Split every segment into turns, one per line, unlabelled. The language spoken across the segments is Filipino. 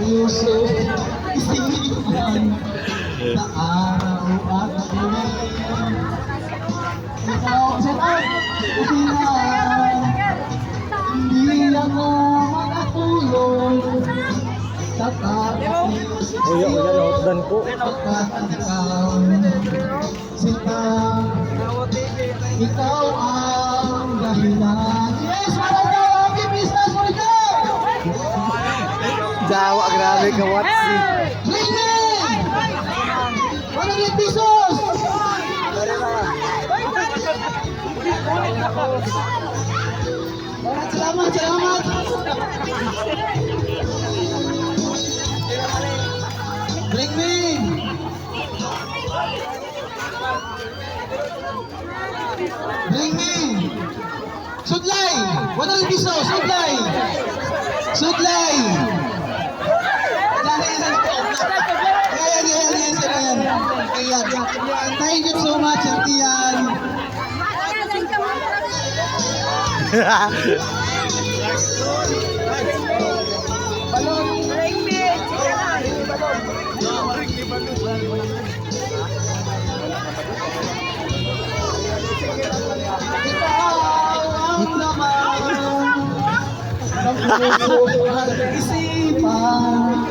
puso isipan Sa araw at gabi Ikaw sa usinan Hindi ako makatulog Sa kapatid
Nautdan ko.
Pagkat ikaw Sinta Ikaw ang dahilan Yes! Daw! Happy business for you!
Jawa, grabe ka, Watsi.
Me! 100 pesos! Salamat, salamat! Bring me! Sudlay! 100 pesos! Sudlay! Sudlay! Dali, dali. Ayan, ayan, ayan, ayan. Ayan. Thank you so much, Antian. Ikaw isipan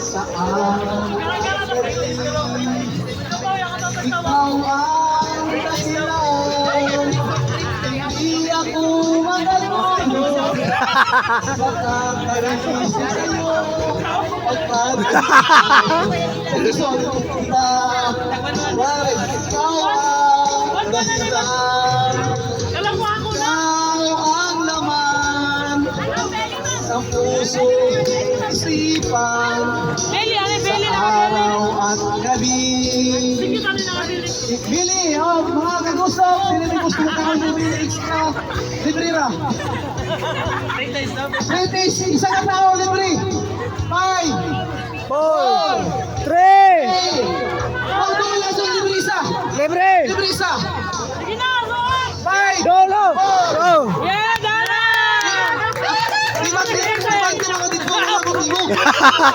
sa gabi. Ikaw ang Hindi ako magalulog Pagkakaroon sa iyo Pagkakaroon kita? Ikaw ang puso isipan sa araw at gabi. Bili, oh, mga kagusap, sino may gusto ka ng bibili extra? Libre ra. British, isa ka tao, libre. Five,
Four, three,
oh, doon lang sa libre isa.
libre,
Libre isa. Mo.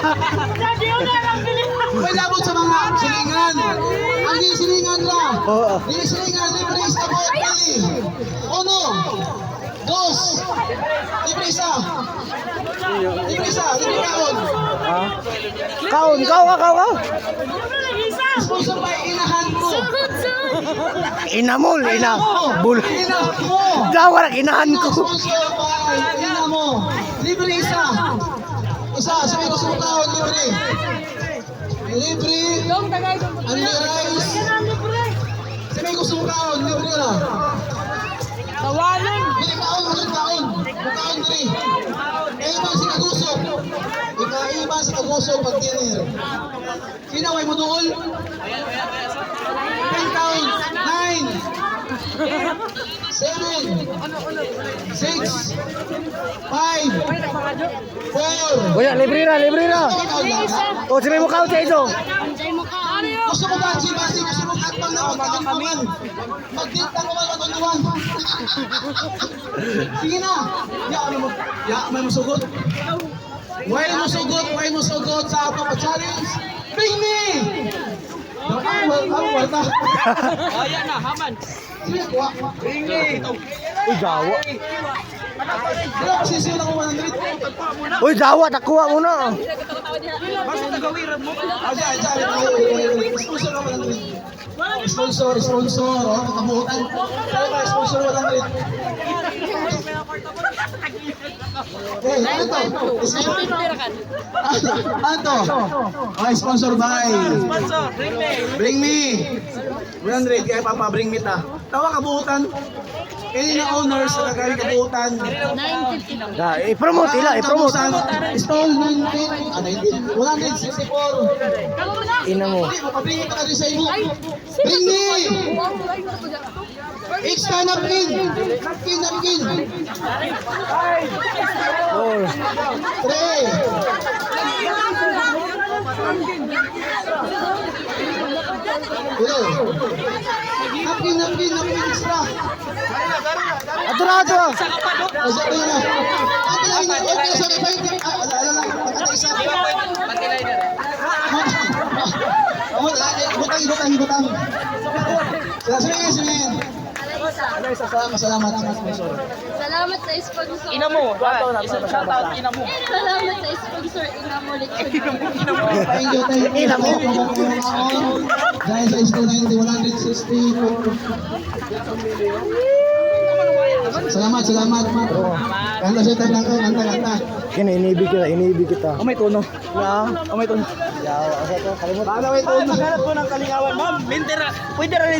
May labot sa mga silingan. Ang silingan lang.
Oo.
Di silingan, libre po at pili. Uno, dos, libre isa. Libre isa, libre kaon.
Ha? Kaon, kaon, kaon, kaon.
Sponsor by inahan ko.
Inamol, ina. Bul.
Ina mo.
Inahan ko.
Sponsor by ina mo. Libre isa. Isa, sabi ko sa kaon, libre. Libre. Only rice. Sabi ko sa kaon, libre na. Hindi kaon, hindi kaon. Kaon diri. Eh ba si kagusok? Ikaiba sa kagusok pag dinner. Kinaway mo dool? Ten count. Nine. Seven. Six. Five. Four.
Kuya, libre na, libre na.
Kaon lang ka?
O, sabi mo kaon sa ito.
Gusto mo ba si Basi? Gusto mo atbang na magkaon pa man? Magdita ko man matulungan. Sige na. Ya, ano mo? Ya, may masugot. Why mo sugot? Why mo sugot sa ato pa challenge? Bring me! Ang wal, ang wal ta.
Ayan na, haman.
Uy, Jawa.
Wala kasi siya na kung 100.
Uy, Jawa, nakuha mo na.
Sponsor ka 100. Sponsor. Oh, kabuhutan. Kaya ba, sponsor Eh, ano to? Ano to? Okay, sponsor by.
Sponsor, bring me.
Bring me. 100 kaya papa bring me ta. Tawa kabuhutan. Kaya na owners sa kagaling kabuhutan.
Ya, i-promote ila, i-promote.
Stall 19. Ah, 19. 164.
Ina mo.
Mapabringin ka rin sa imo. Bring me. Extra napkin. Napkin, napkin. Three. Hello. Napkin, napkin, napkin extra.
Ato na, ato.
O, sabi na. Ate, ay, ay, ay, sorry, ah, ala, ala lang, ate, isa. Amot, ay, butang, butang, butang. Sige, sige. Salamat, salamat sa sponsor.
Salamat sa sponsor.
Ina mo. Isang shoutout ina mo.
Salamat sa sponsor. Ina mo lechon.
Thank you, thank you.
Ina mo.
Dahil sa student, 160. Salamat, salamat. Kanta siya, kanta, kanta, kanta.
Kini, inibig kita, inibig kita.
Oh, may tono.
Ya.
Oh, may tono.
Yawa, asa to, kalimut.
Baka may tono.
Naghanap ko ng kalingawan, ma'am. Minter, pwede rin